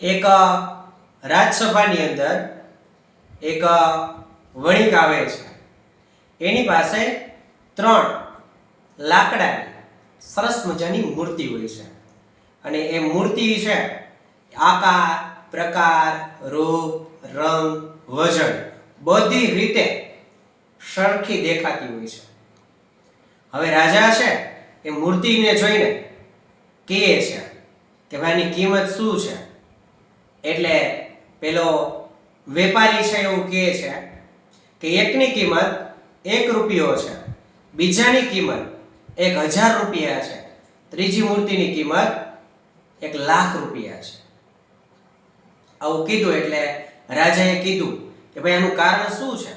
એક રાજસભાની અંદર એક વણિક આવે છે. એની પાસે ત્રણ લાકડાની સરસ મજાની મૂર્તિ હોય છે. અને એ મૂર્તિ છે આકાર, પ્રકાર, રૂપ, રંગ, વજન બધી રીતે સરખી દેખાતી હોય છે. હવે રાજા છે એ મૂર્તિને જોઈને કહે છે કે ભાઈની કિંમત શું છે? એટલે પેલો વેપારી છે એવું કહે છે કે એકની કિંમત એક રૂપિયો છે, બીજાની કિંમત એક હજાર રૂપિયા છે, ત્રીજી મૂર્તિની કિંમત એક લાખ રૂપિયા છે. આવું કીધું એટલે રાજાએ કીધું કે ભાઈ આનું કારણ શું છે?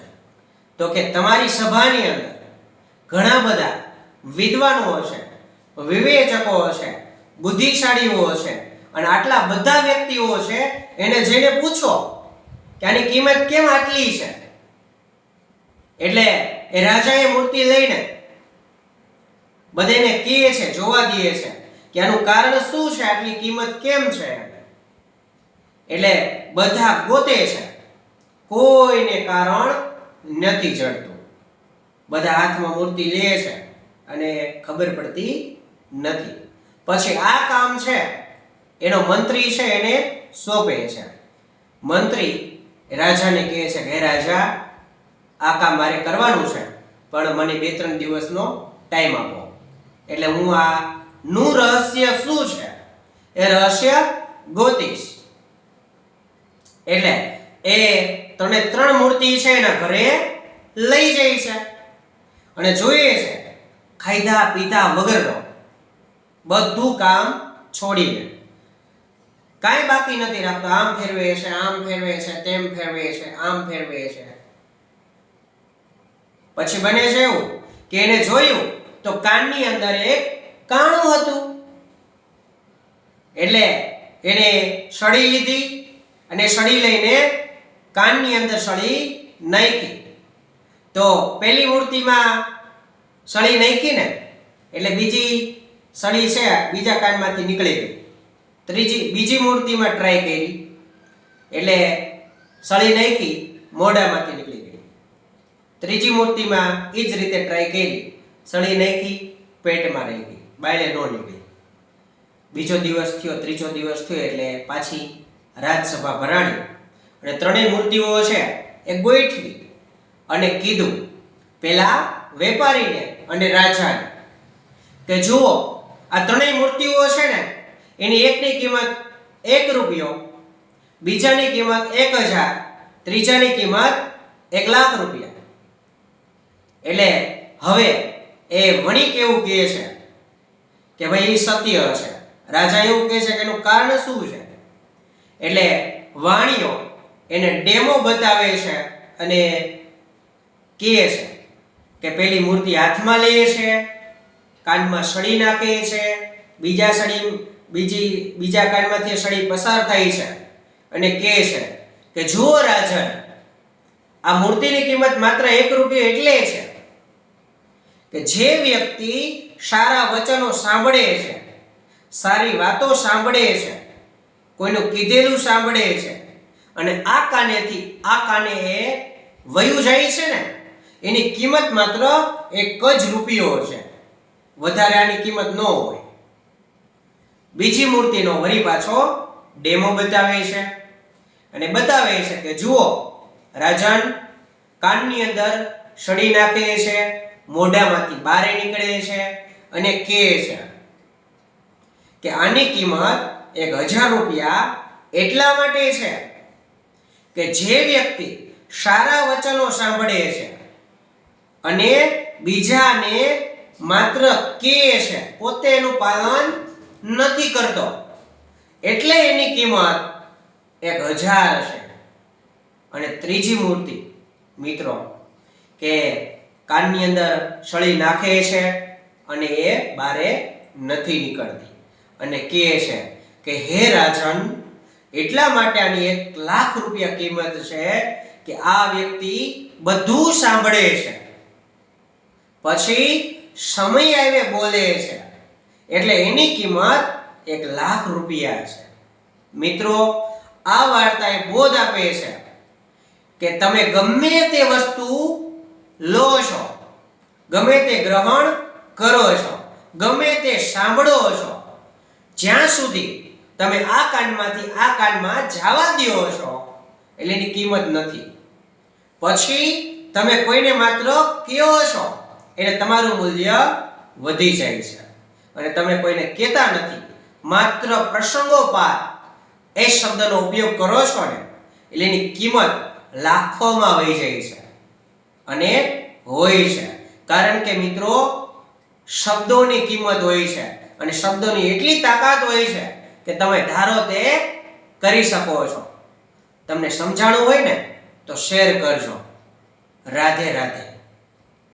તો કે તમારી સભાની અંદર ઘણા બધા વિદ્વાનો છે, વિવેચકો છે, બુદ્ધિશાળીઓ છે અને આટલા બધા વ્યક્તિઓ છે, એને જઈને પૂછો કે આની કિંમત કેમ આટલી છે? એટલે એ રાજાએ મૂર્તિ લઈને બધાને કહે છે, જોવા દે છે કે આનું કારણ શું છે, આટલી કિંમત કેમ છે? એટલે બધા ગોતે છે, કોઈને કારણ નથી જડતું. બધા હાથમાં મૂર્તિ લે છે અને ખબર પડતી નથી. પછી આ કામ છે એનો મંત્રી છે એને સોંપે છે. મંત્રી રાજાને કહે છે કે રાજા, આ કામ મારે કરવાનું છે, પણ મને બે ત્રણ દિવસનો ટાઈમ આપો. એટલે હું આ નું રહસ્ય શું છે? એ રહસ્ય ગોતીશ. એટલે એ તને ત્રણ મૂર્તિ છે એના ઘરે લઈ જાય છે. અને જોઈએ છે ખાધા પીધા વગરનો બધું કામ છોડીને કાંઈ બાકી નથી રાખતો. આમ ફેરવે છે, આમ ફેરવે છે, તેમ ફેરવે છે, આમ ફેરવે છે. પછી બને છે એવું કે એને જોયું તો કાનની અંદર એક કાણું હતું. એટલે એને સળી લીધી અને સડી લઈને કાનની અંદર સળી નાખી. તો પેલી મૂર્તિમાં સળી નાખી ને, એટલે બીજી સળી છે, બીજા કાનમાંથી નીકળી ગઈ. ત્રીજી, બીજી મૂર્તિમાં ટ્રાય કરી. એટલે સળી નાખી, મોઢામાંથી નીકળી ગઈ. ત્રીજી મૂર્તિમાં એ જ રીતે ટ્રાય કરી, સળી નાખી, પેટમાં રહી ગઈ. બાયલે ન નીકળી. બીજો દિવસ થયો, ત્રીજો દિવસ થયો, એટલે પાછી રાજસભા ભરાણી. અને ત્રણેય મૂર્તિઓ છે, એ ગોઠવી અને કીધું, પેલા વેપારીને અને રાજાને. કે જુઓ, આ ત્રણેય મૂર્તિઓ છે ને એની એકની કિંમત એક રૂપિયો, બીજાની કિંમત એક હજાર, ત્રીજાની કિંમત એક લાખ રૂપિયા. એટલે હવે એ વણિક એવું કહે છે? કે ભાઈ એ સત્ય છે. રાજા એવું કહે છે કે એનું કારણ શું છે? એટલે વાણીઓ એને ડેમો બતાવે છે અને કહે છે કે પેલી મૂર્તિ હાથમાં લે છે, કાનમાં સડી નાખે છે, બીજા સળી બીજી, બીજા કાનમાંથી સળી પસાર થાય છે અને કહે છે કે, જુઓ રાજન, આ મૂર્તિની કિંમત માત્ર એક રૂપિયો એટલે છે કે જે વ્યક્તિ સારા વચનો સાંભળે છે, સારી વાતો સાંભળે છે, કોઈનું કીધેલું સાંભળે છે અને આ કાનેથી, આ કાને એ વયું જાય છે ને, એની કિંમત માત્ર એક જ રૂપિયો છે. વધારે આની કિંમત ન હોય. બીજી મૂર્તિનો વળી પાછો ડેમો બતાવે છે. અને બતાવે છે કે જુઓ, રાજન કાનની અંદર સળી નાખે છે, મોઢામાંથી બારે નીકળે છે અને કહે છે કે આની કિંમત એક હજાર રૂપિયા એટલા માટે છે કે જે વ્યક્તિ સારા વચનો સાંભળે છે અને બીજાને માત્ર કે છે પોતે એનું પાલન નથી કરતો. એટલે એની કિંમત એક હજાર છે અને ત્રીજી મૂર્તિ, મિત્રો, કે કાનની અંદર સળી નાખે છે અને એ બારે નથી નીકળતી. અને કહે છે કે, હે રાજન, એટલા માટે આની એક લાખ રૂપિયા કિંમત છે કે આ વ્યક્તિ બધું સાંભળે છે. પછી સમય આવે બોલે છે. એટલે એની કિંમત એક લાખ રૂપિયા છે. મિત્રો, આ વાર્તા એ બોધ આપે છે કે તમે ગમે તે વસ્તુ લો છો, ગમે તે ગ્રહણ કરો છો, ગમે તે સાંભળો છો, જ્યાં સુધી તમે આ કાનમાંથી આ કાનમાં જવા દો છો, એટલે એની કિંમત નથી. પછી તમે કોઈને માત્ર કહો છો, એટલે તમારું મૂલ્ય વધી જાય છે. અને તમે કોઈને કહેતા નથી. માત્ર પ્રસંગોપાત એ શબ્દનો ઉપયોગ કરો છો ને, એટલે એની કિંમત લાખોમાં વહી જાય છે. અને હોય છે. કારણ કે મિત્રો, શબ્દોની કિંમત હોય છે અને શબ્દોની એટલી તાકાત હોય છે કે તમે ધારો તે કરી શકો છો. તમને સમજાણું હોય ને, તો શેર કરજો. રાધે રાધે.